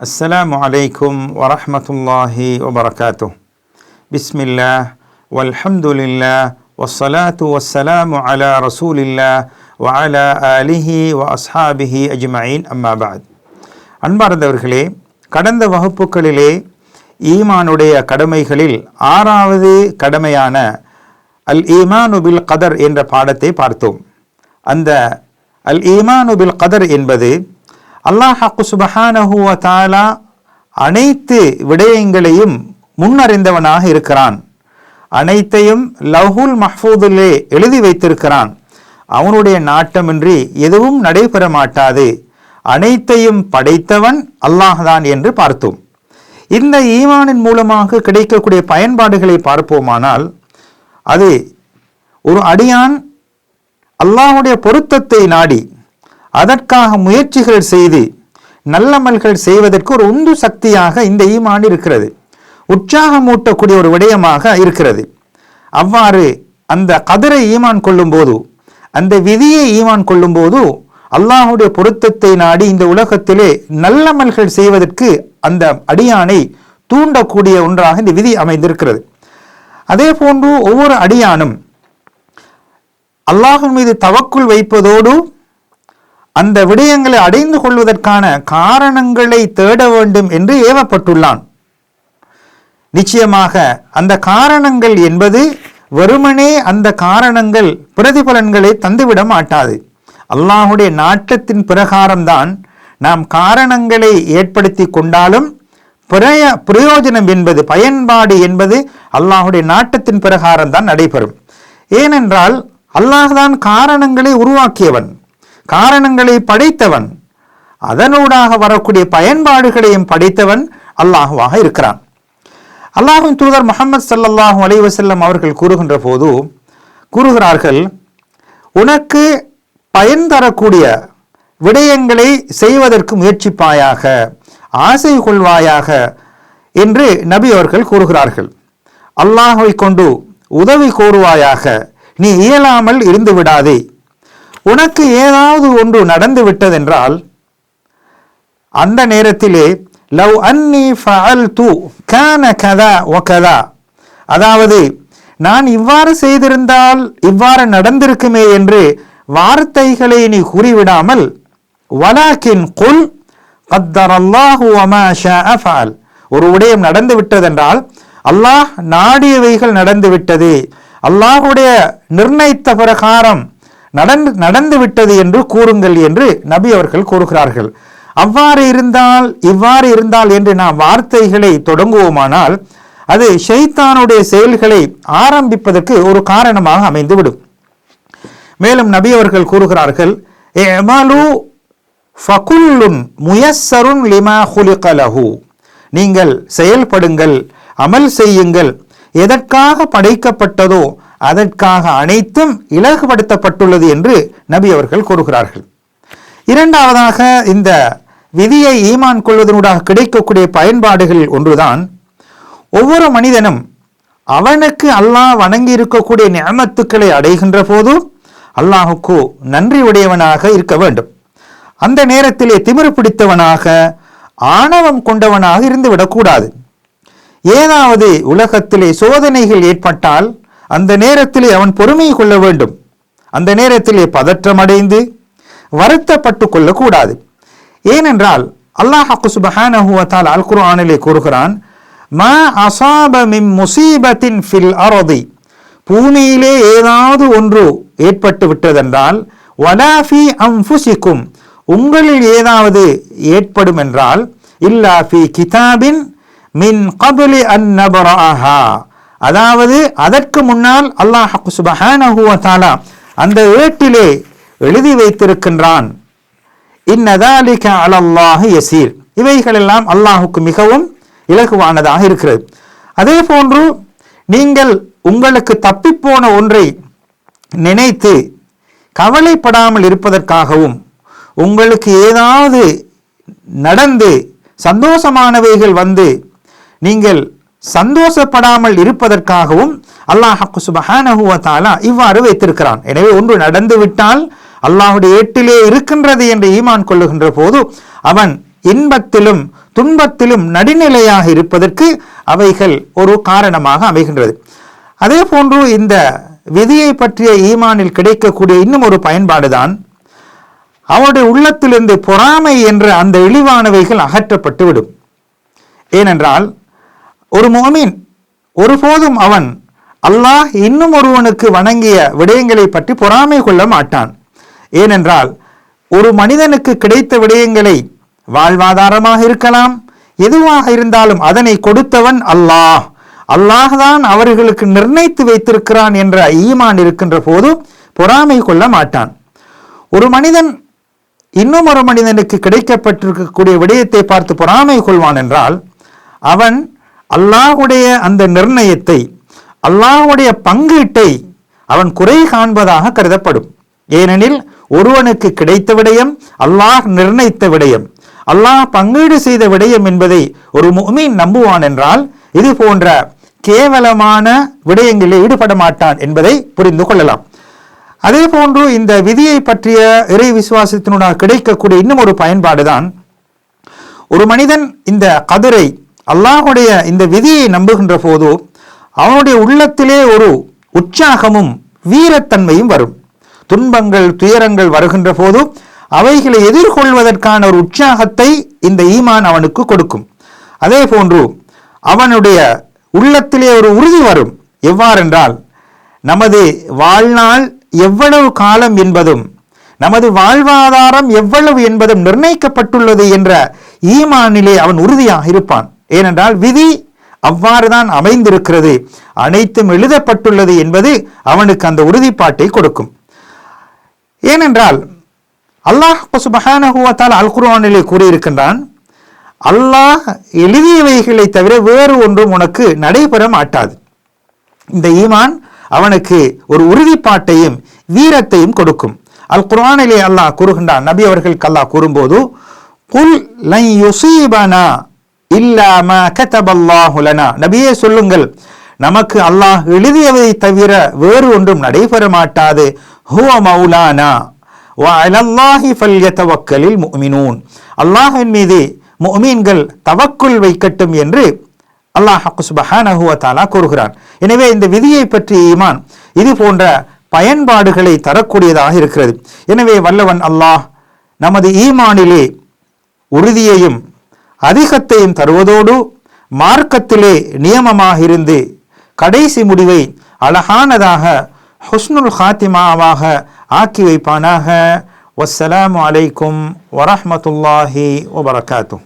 السلام عليكم ورحمة الله وبركاته بسم الله والحمد لله والصلاة والسلام على رسول الله وعلى آله وأصحابه أجمعين أما بعد அன்பார்ந்தவர்களே கடந்த வகுப்புகளிலே ஈமானுடைய கடமைகளில் ஆறாவது கடமையான அல் ஈமானு பில் கதர் என்ற பாடத்தை பார்த்தோம் அந்த அல் ஈமானு பில் கதர் என்பது அல்லாஹ் சுபஹானஹு தாலா அனைத்து விடயங்களையும் முன்னறிந்தவனாக இருக்கிறான். அனைத்தையும் லவ்ஹுல் மஹ்பூதிலே எழுதி வைத்திருக்கிறான். அவனுடைய நாட்டமின்றி எதுவும் நடைபெற மாட்டாது. அனைத்தையும் படைத்தவன் அல்லாஹ்தான் என்று பார்த்தோம். இந்த ஈமானின் மூலமாக கிடைக்கக்கூடிய பயன்பாடுகளை பார்ப்போமானால் அது ஒரு அடியான் அல்லாஹுடைய பொருத்தத்தை நாடி அதற்காக முயற்சிகள் செய்து நல்லமல்கள் செய்வதற்கு ஒரு உந்து சக்தியாக இந்த ஈமான் இருக்கிறது. உற்சாகமூட்டக்கூடிய ஒரு விடயமாக இருக்கிறது. அவ்வாறு அந்த கதிரை ஈமான் கொள்ளும்போது அந்த விதியை ஈமான் கொள்ளும்போது அல்லாஹுடைய பொருத்தத்தை நாடி இந்த உலகத்திலே நல்லமல்கள் செய்வதற்கு அந்த அடியானை தூண்டக்கூடிய ஒன்றாக இந்த விதி அமைந்திருக்கிறது. அதே போன்று ஒவ்வொரு அடியானும் அல்லாஹின் மீது தவக்குள் வைப்பதோடு அந்த விடயங்களை அடைந்து கொள்வதற்கான காரணங்களை தேட வேண்டும் என்று ஏவப்பட்டுள்ளான். நிச்சயமாக அந்த காரணங்கள் என்பது வெறுமனே அந்த காரணங்கள் பிரதிபலன்களை தந்துவிட மாட்டாது. அல்லாஹுடைய நாட்டத்தின் பிரகாரம்தான் நாம் காரணங்களை ஏற்படுத்தி கொண்டாலும் பிரய பிரயோஜனம் என்பது பயன்பாடு என்பது அல்லாஹுடைய நாட்டத்தின் பிரகாரம்தான் நடைபெறும். ஏனென்றால் அல்லாஹ்தான் காரணங்களை உருவாக்கியவன். காரணங்களை படைத்தவன் அதனூடாக வரக்கூடிய பயன்பாடுகளையும் படைத்தவன் அல்லாஹுவாக இருக்கிறான். அல்லாஹும் தூதர் முகமது சல்லாஹூ அலைவசல்லம் அவர்கள் கூறுகின்ற போது கூறுகிறார்கள் உனக்கு பயன் தரக்கூடிய விடயங்களை செய்வதற்கு முயற்சிப்பாயாக ஆசை கொள்வாயாக என்று நபி அவர்கள் கூறுகிறார்கள். அல்லாஹை கொண்டு உதவி கோருவாயாக நீ இயலாமல் இருந்து விடாதே உனக்கு ஏதாவது ஒன்று நடந்து விட்டதென்றால் அந்த நேரத்திலே லவ் அன்னி ஃபல் து கன கதா ஒ கதா. அதாவது நான் இவ்வாறு செய்திருந்தால் இவ்வாறு நடந்திருக்குமே என்று வார்த்தைகளை நீ கூறிவிடாமல் வலாக்கின் குல் கத்தர் அல்லாஹு அமா ஒரு விடயம் நடந்து விட்டதென்றால் அல்லாஹ் நாடியவைகள் நடந்து விட்டது. அல்லாஹுடைய நிர்ணயித்த பிரகாரம் நடந்து நடந்து விட்டது என்று கூறுங்கள் என்று நபி அவர்கள் கூறுகிறார்கள். அவ்வாறு இருந்தால் இவ்வாறு இருந்தால் என்று நாம் வார்த்தைகளை தொடங்குவோமானால் அது ஷெய்தானுடைய செயல்களை ஆரம்பிப்பதற்கு ஒரு காரணமாக அமைந்துவிடும். மேலும் நபி அவர்கள் கூறுகிறார்கள் எமலு ஃபகுல்லுன் முயஸ்ஸருன் லிமா ஹுலிகலஹு நீங்கள் செயல்படுங்கள் அமல் செய்யுங்கள். எதற்காக படைக்கப்பட்டதோ அதற்காக அனைத்தும் இலகுபடுத்தப்பட்டுள்ளது என்று நபி அவர்கள் கூறுகிறார்கள். இரண்டாவதாக இந்த விதியை ஈமான் கொள்வதனூடாக கிடைக்கக்கூடிய பயன்பாடுகள் ஒன்றுதான். ஒவ்வொரு மனிதனும் அவனுக்கு அல்லாஹ் வணங்கி இருக்கக்கூடிய நியமத்துக்களை அடைகின்ற போது அல்லாஹுக்கு நன்றி உடையவனாக இருக்க வேண்டும். அந்த நேரத்திலே திமிர் பிடித்தவனாக ஆணவம் கொண்டவனாக இருந்து விடக்கூடாது. ஏதாவது உலகத்திலே சோதனைகள் ஏற்பட்டால் அந்த நேரத்திலே அவன் பொறுமை கொள்ள வேண்டும். அந்த நேரத்திலே பதற்றமடைந்து வருத்தப்பட்டு கொள்ளக்கூடாது. ஏனென்றால் அல்லாஹ் சுபஹானஹு அல் குர்ஆனிலே கூறுகிறான் மா அசாப மிம் முசீபத்தின் ஃபில் அரதி. பூமியிலே ஏதாவது ஒன்று ஏற்பட்டு விட்டதென்றால் வலாஃபி அம்ஃபுசிக்கும் உங்களில் ஏதாவது ஏற்படும் என்றால் இல்லா ஃபி கிதாபின் மின் கபலி அன் நபராஹா. அதாவது அதற்கு முன்னால் அல்லாஹ் சுபஹானஹு அந்த ஏட்டிலே எழுதி வைத்திருக்கின்றான். இன்னதாலிக அலல்லாஹு யசீர். இவைகளெல்லாம் அல்லாஹுக்கு மிகவும் இலகுவானதாக இருக்கிறது. அதே போன்று நீங்கள் உங்களுக்கு தப்பிப்போன ஒன்றை நினைத்து கவலைப்படாமல் இருப்பதற்காகவும் உங்களுக்கு ஏதாவது நடந்து சந்தோஷமானவைகள் வந்து நீங்கள் சந்தோஷப்படாமல் இருப்பதற்காகவும் அல்லாஹ் சுபஹானஹுவத்தாலா இவ்வாறு வைத்திருக்கிறான். எனவே ஒன்று நடந்து விட்டால் அல்லாஹுடைய ஏட்டிலே இருக்கின்றது என்று ஈமான் கொள்ளுகின்ற போது அவன் இன்பத்திலும் துன்பத்திலும் நடுநிலையாக இருப்பதற்கு அவைகள் ஒரு காரணமாக அமைகின்றது. அதே போன்று இந்த விதியை பற்றிய ஈமானில் கிடைக்கக்கூடிய இன்னும் ஒரு பயன்பாடுதான் அவருடைய உள்ளத்திலிருந்து பொறாமை என்ற அந்த இழிவானவைகள் அகற்றப்பட்டுவிடும். ஏனென்றால் ஒரு மோமின் ஒருபோதும் அவன் அல்லாஹ் இன்னும் ஒருவனுக்கு வணங்கிய விடயங்களை பற்றி பொறாமை கொள்ள மாட்டான். ஏனென்றால் ஒரு மனிதனுக்கு கிடைத்த விடயங்களை வாழ்வாதாரமாக இருக்கலாம் எதுவாக இருந்தாலும் அதனை கொடுத்தவன் அல்லாஹ். அல்லாஹ் தான் அவர்களுக்கு நிர்ணயித்து வைத்திருக்கிறான் என்ற ஈமான் இருக்கின்ற போது பொறாமை கொள்ள மாட்டான். ஒரு மனிதன் இன்னும் ஒரு மனிதனுக்கு கிடைக்கப்பட்டிருக்கக்கூடிய விடயத்தை பார்த்து பொறாமை கொள்வான் என்றால் அவன் அல்லாஹுடைய அந்த நிர்ணயத்தை அல்லாஹுடைய பங்கீட்டை அவன் குறை காண்பதாக கருதப்படும். ஏனெனில் ஒருவனுக்கு கிடைத்த விடயம் அல்லாஹ் நிர்ணயித்த விடயம். அல்லாஹ் பங்கீடு செய்த விடயம் என்பதை ஒரு முஃமின் நம்புவான் என்றால் இது போன்ற கேவலமான விடயங்களில் ஈடுபட மாட்டான் என்பதை புரிந்து கொள்ளலாம். அதே போன்று இந்த விதியை பற்றிய இறை விசுவாசத்தினுடன் கிடைக்கக்கூடிய இன்னும் ஒரு பயன்பாடுதான் ஒரு மனிதன் இந்த கதிரை அல்லாஹுடைய இந்த விதியை நம்புகின்ற போது அவனுடைய உள்ளத்திலே ஒரு உற்சாகமும் வீரத்தன்மையும் வரும். துன்பங்கள் துயரங்கள் வருகின்ற போது அவைகளை எதிர்கொள்வதற்கான ஒரு உற்சாகத்தை இந்த ஈமான் அவனுக்கு கொடுக்கும். அதே போன்று அவனுடைய உள்ளத்திலே ஒரு உறுதி வரும். எவ்வாறென்றால் நமது வாழ்நாள் எவ்வளவு காலம் என்பதும் நமது வாழ்வாதாரம் எவ்வளவு என்பதும் நிர்ணயிக்கப்பட்டுள்ளது என்ற ஈமானிலே அவன் உறுதியாக இருப்பான். ஏனென்றால் விதி அவ்வாறுதான் அமைந்திருக்கிறது. அனைத்தும் எழுதப்பட்டுள்ளது என்பது அவனுக்கு அந்த உறுதிப்பாட்டை கொடுக்கும். ஏனென்றால் அல்லாஹ் சுபஹானஹுவத்தால் அல் குர்ஆனிலே கூறியிருக்கின்றான் அல்லாஹ் எழுதியவைகளை தவிர வேறு ஒன்றும் உனக்கு நடைபெற மாட்டாது. இந்த ஈமான் அவனுக்கு ஒரு உறுதிப்பாட்டையும் வீரத்தையும் கொடுக்கும். அல் குர்ஆனிலே அல்லாஹ் கூறுகின்றான் நபி அவர்களுக்கு அல்லாஹ் கூறும்போது குல் லை யுசீபனா இல்லாம கதபல்லாஹுலனா நபியே சொல்லுங்கள் நமக்கு அல்லாஹ் எழுதியவை தவிர வேறு ஒன்றும் நடைபெற மாட்டாது. ஹுவ மௌலானா. வஅலல்லாஹி ஃபல்யதவக்கலில் முஃமினூன். அல்லாஹின் மீது முஃமின்கள் தவக்குள் வைக்கட்டும் என்று அல்லாஹ் சுபஹானஹு வ கூறுகிறான். எனவே இந்த விதியை பற்றி ஈமான் இது போன்ற பயன்பாடுகளை தரக்கூடியதாக இருக்கிறது. எனவே வல்லவன் அல்லாஹ் நமது ஈமானிலே உறுதியையும் அதிகத்தையும் தருவதோடு மார்க்கத்திலே நியமமாக இருந்து கடைசி முடிவை அழகானதாக ஹுஸ்னுல் ஹாத்திமாவாக ஆக்கி வைப்பானாக. வசலாம் அலைக்கும் வரமத்துல்லாஹி வபரகாத்தும்